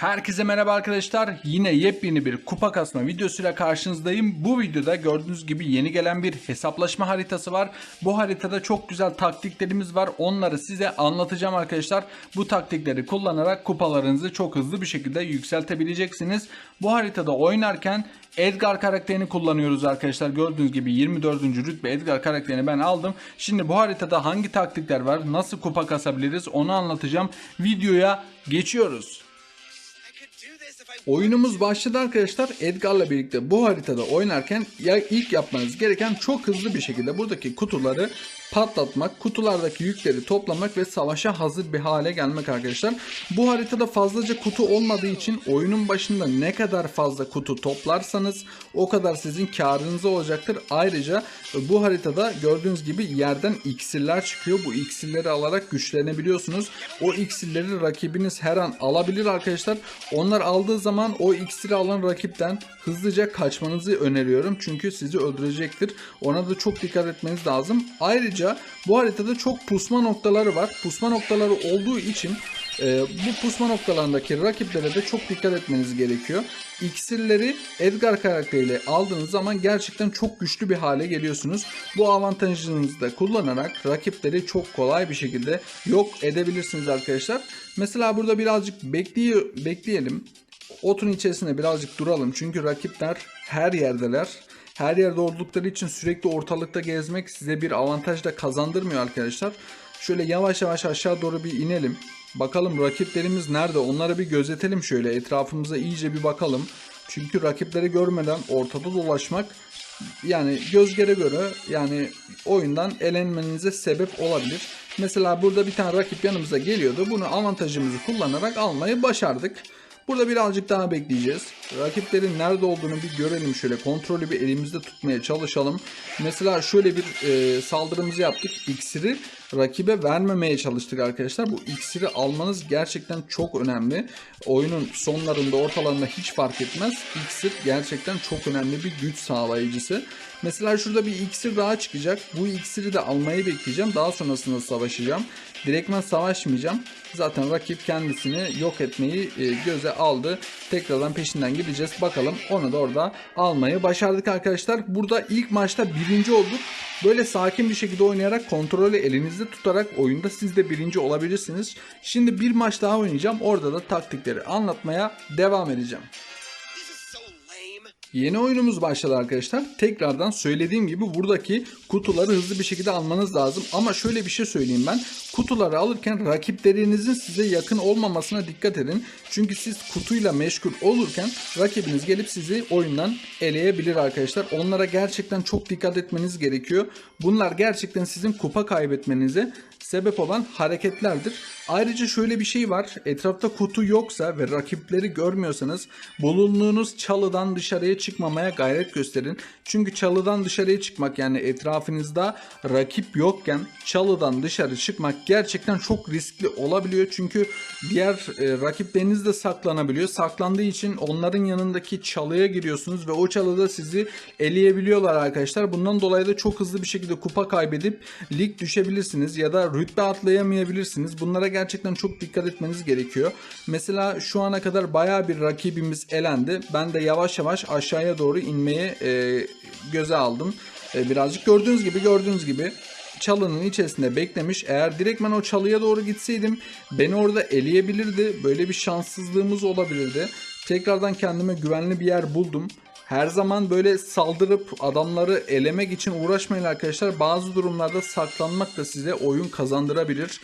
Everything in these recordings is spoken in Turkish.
Herkese merhaba arkadaşlar. Yine yepyeni bir kupa kasma videosuyla karşınızdayım. Bu videoda gördüğünüz gibi yeni gelen bir hesaplaşma haritası var. Bu haritada çok güzel taktiklerimiz var. Onları size anlatacağım arkadaşlar. Bu taktikleri kullanarak kupalarınızı çok hızlı bir şekilde yükseltebileceksiniz. Bu haritada oynarken Edgar karakterini kullanıyoruz arkadaşlar. Gördüğünüz gibi 24. rütbe Edgar karakterini ben aldım. Şimdi bu haritada hangi taktikler var? Nasıl kupa kasabiliriz? Onu anlatacağım. Videoya geçiyoruz. Oyunumuz başladı arkadaşlar. Edgar'la birlikte bu haritada oynarken ya ilk yapmanız gereken çok hızlı bir şekilde buradaki kutuları patlatmak, kutulardaki yükleri toplamak ve savaşa hazır bir hale gelmek arkadaşlar. Bu haritada fazlaca kutu olmadığı için oyunun başında ne kadar fazla kutu toplarsanız o kadar sizin karınıza olacaktır. Ayrıca bu haritada gördüğünüz gibi yerden iksirler çıkıyor. Bu iksirleri alarak güçlenebiliyorsunuz. O iksirleri rakibiniz her an alabilir arkadaşlar. Onlar aldığı zaman o iksiri alan rakipten hızlıca kaçmanızı öneriyorum. Çünkü sizi öldürecektir. Ona da çok dikkat etmeniz lazım. Ayrıca bu haritada çok pusma noktaları var. Pusma noktaları olduğu için e, bu pusma noktalarındaki rakiplere de çok dikkat etmeniz gerekiyor. İksirleri Edgar karakteriyle aldığınız zaman gerçekten çok güçlü bir hale geliyorsunuz. Bu avantajınızı da kullanarak rakipleri çok kolay bir şekilde yok edebilirsiniz arkadaşlar. Mesela burada birazcık bekliyor, bekleyelim. Otun içerisinde birazcık duralım. Çünkü rakipler her yerdeler. Her yerde oldukları için sürekli ortalıkta gezmek size bir avantaj da kazandırmıyor arkadaşlar. Şöyle yavaş yavaş aşağı doğru bir inelim. Bakalım rakiplerimiz nerede? Onları bir gözetelim şöyle. Etrafımıza iyice bir bakalım. Çünkü rakipleri görmeden ortada dolaşmak yani göz göre göre yani oyundan elenmenize sebep olabilir. Mesela burada bir tane rakip yanımıza geliyordu. Bunu avantajımızı kullanarak almayı başardık. Burada birazcık daha bekleyeceğiz. Rakiplerin nerede olduğunu bir görelim şöyle. Kontrolü bir elimizde tutmaya çalışalım. Mesela şöyle bir e, saldırımızı yaptık. İksiri rakibe vermemeye çalıştık arkadaşlar. Bu iksiri almanız gerçekten çok önemli. Oyunun sonlarında ortalarında hiç fark etmez. İksir gerçekten çok önemli bir güç sağlayıcısı. Mesela şurada bir iksir daha çıkacak. Bu iksiri de almayı bekleyeceğim. Daha sonrasında savaşacağım. Direktmen savaşmayacağım. Zaten rakip kendisini yok etmeyi e, göze aldı. Tekrardan peşinden gideceğiz. Bakalım onu da orada almayı başardık arkadaşlar. Burada ilk maçta birinci olduk. Böyle sakin bir şekilde oynayarak kontrolü elinizde tutarak oyunda siz de birinci olabilirsiniz. Şimdi bir maç daha oynayacağım. Orada da taktikleri anlatmaya devam edeceğim. Yeni oyunumuz başladı arkadaşlar. Tekrardan söylediğim gibi buradaki kutuları hızlı bir şekilde almanız lazım. Ama şöyle bir şey söyleyeyim ben. Kutuları alırken rakiplerinizin size yakın olmamasına dikkat edin. Çünkü siz kutuyla meşgul olurken rakibiniz gelip sizi oyundan eleyebilir arkadaşlar. Onlara gerçekten çok dikkat etmeniz gerekiyor. Bunlar gerçekten sizin kupa kaybetmenize sebep olan hareketlerdir. Ayrıca şöyle bir şey var. Etrafta kutu yoksa ve rakipleri görmüyorsanız bulunduğunuz çalıdan dışarıya çıkmamaya gayret gösterin. Çünkü çalıdan dışarıya çıkmak yani etrafınızda rakip yokken çalıdan dışarı çıkmak gerçekten çok riskli olabiliyor. Çünkü diğer e, rakipleriniz de saklanabiliyor. Saklandığı için onların yanındaki çalıya giriyorsunuz ve o çalıda sizi eleyebiliyorlar arkadaşlar. Bundan dolayı da çok hızlı bir şekilde kupa kaybedip lig düşebilirsiniz ya da rütbe atlayamayabilirsiniz. Bunlara gerçekten çok dikkat etmeniz gerekiyor. Mesela şu ana kadar baya bir rakibimiz elendi. Ben de yavaş yavaş aşağıya doğru inmeye e, göze aldım. E, birazcık gördüğünüz gibi gördüğünüz gibi çalının içerisinde beklemiş. Eğer direktmen o çalıya doğru gitseydim beni orada eleyebilirdi. Böyle bir şanssızlığımız olabilirdi. Tekrardan kendime güvenli bir yer buldum. Her zaman böyle saldırıp adamları elemek için uğraşmayın arkadaşlar. Bazı durumlarda saklanmak da size oyun kazandırabilir.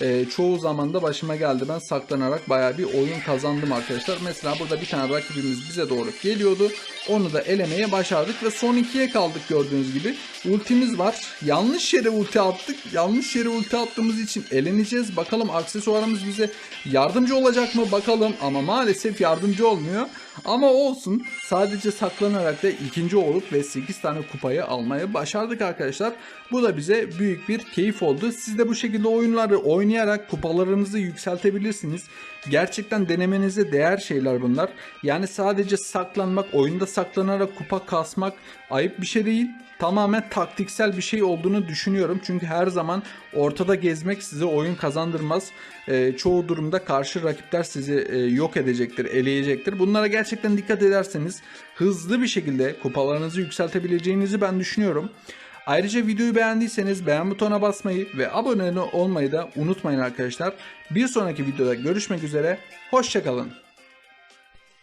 Ee, çoğu zaman da başıma geldi. Ben saklanarak bayağı bir oyun kazandım arkadaşlar. Mesela burada bir tane rakibimiz bize doğru geliyordu. Onu da elemeye başardık ve son ikiye kaldık gördüğünüz gibi. Ultimiz var. Yanlış yere ulti attık. Yanlış yere ulti attığımız için eleneceğiz. Bakalım aksesuarımız bize yardımcı olacak mı bakalım. Ama maalesef yardımcı olmuyor. Ama olsun. Sadece saklanarak da ikinci olup ve 8 tane kupayı almayı başardık arkadaşlar. Bu da bize büyük bir keyif oldu. Siz de bu şekilde oyunları oynayarak kupalarınızı yükseltebilirsiniz. Gerçekten denemenize değer şeyler bunlar. Yani sadece saklanmak, oyunda saklanarak kupa kasmak ayıp bir şey değil. Tamamen taktiksel bir şey olduğunu düşünüyorum. Çünkü her zaman ortada gezmek size oyun kazandırmaz. Ee, çoğu durumda karşı rakipler sizi e, yok edecektir, eleyecektir. Bunlara gerçekten dikkat ederseniz hızlı bir şekilde kupalarınızı yükseltebileceğinizi ben düşünüyorum. Ayrıca videoyu beğendiyseniz beğen butonuna basmayı ve abone olmayı da unutmayın arkadaşlar. Bir sonraki videoda görüşmek üzere. Hoşçakalın.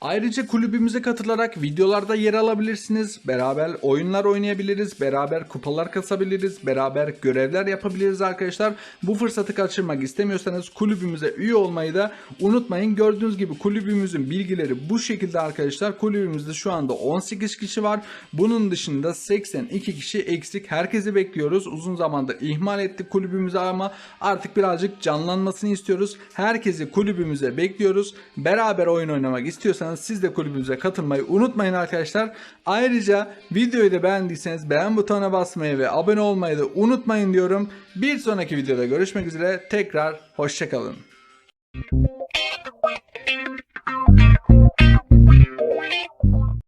Ayrıca kulübümüze katılarak videolarda yer alabilirsiniz. Beraber oyunlar oynayabiliriz. Beraber kupalar kasabiliriz. Beraber görevler yapabiliriz arkadaşlar. Bu fırsatı kaçırmak istemiyorsanız kulübümüze üye olmayı da unutmayın. Gördüğünüz gibi kulübümüzün bilgileri bu şekilde arkadaşlar. Kulübümüzde şu anda 18 kişi var. Bunun dışında 82 kişi eksik. Herkesi bekliyoruz. Uzun zamandır ihmal ettik kulübümüzü ama artık birazcık canlanmasını istiyoruz. Herkesi kulübümüze bekliyoruz. Beraber oyun oynamak istiyorsanız siz de kulübümüze katılmayı unutmayın arkadaşlar. Ayrıca videoyu da beğendiyseniz beğen butonuna basmayı ve abone olmayı da unutmayın diyorum. Bir sonraki videoda görüşmek üzere. Tekrar hoşçakalın.